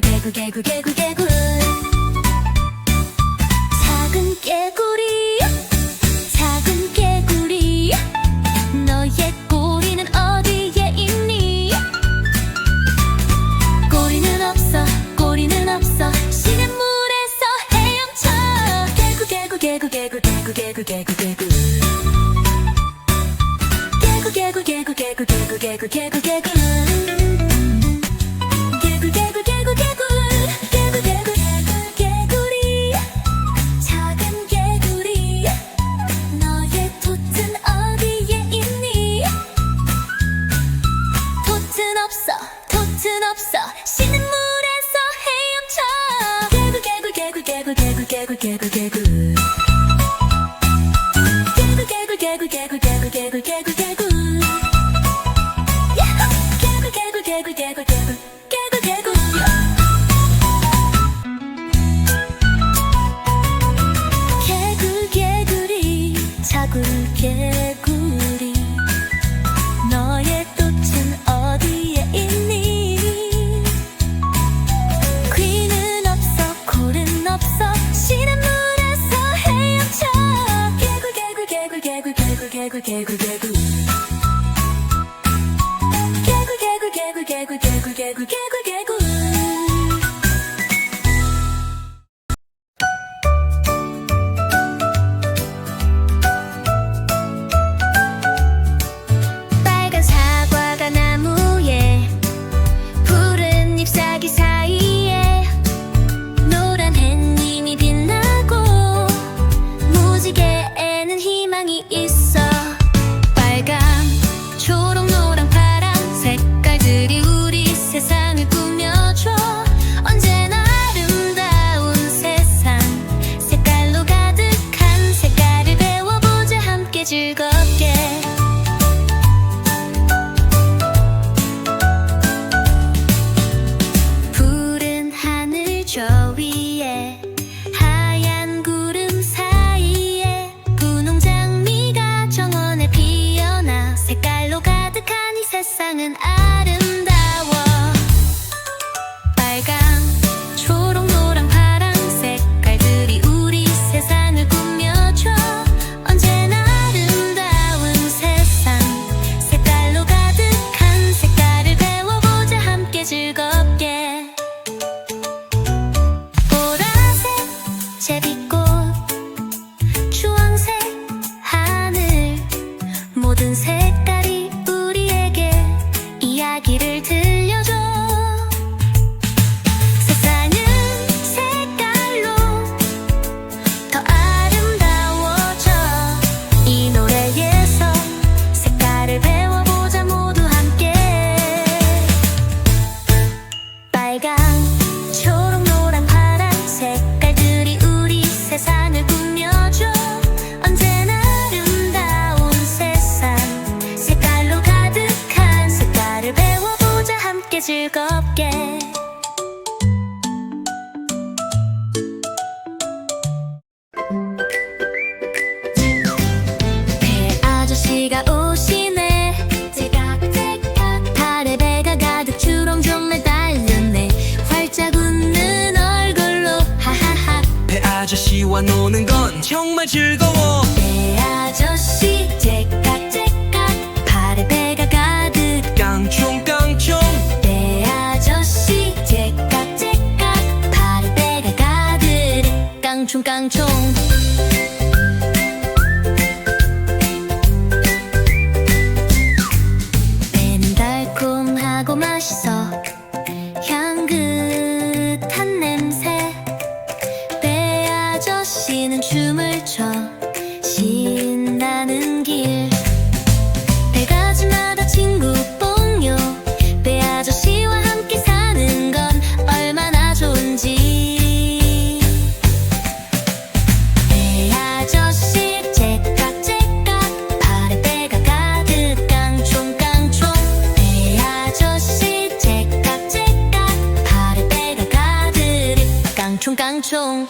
개구 개구 개구 개구 개구 작은 개구리 작은 개구리 너의 꼬리는 어디에 있니 꼬리는 없어 꼬리는 없어 시냇 물에서 헤엄쳐 개구 개구 개구 개구 개구 개구 개구 개구 개구 개구 개구 개구 개구 개구 개구 개구 개구 개구 개구 개구 개구 개구 개구 개구리 작은 개구리 너의 돛은 어디에 있니 돛은 없어 돛은 없어 쉬는 물에서 헤엄쳐 개구 개구 개구 개구 개구 개구 개굴 개굴 개굴 이야기를 들 즐겁게. 배 아저씨가 오시네. 제각제각 달에 배가 가득 주렁주렁 매달렸네. 활짝 웃는 얼굴로 하하하. 배 아저씨와 노는 건 정말 즐거워. 맞춤 깡총. 빼는 달콤하고 맛있어. 冲刚冲。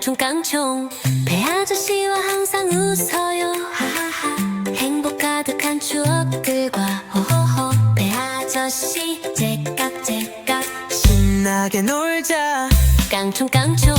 깡총깡총. 배 아저씨와 항상 웃어요. 행복 가득한 추억들과 호호호. 배 아저씨 째깍째깍. 신나게 놀자. 깡총깡총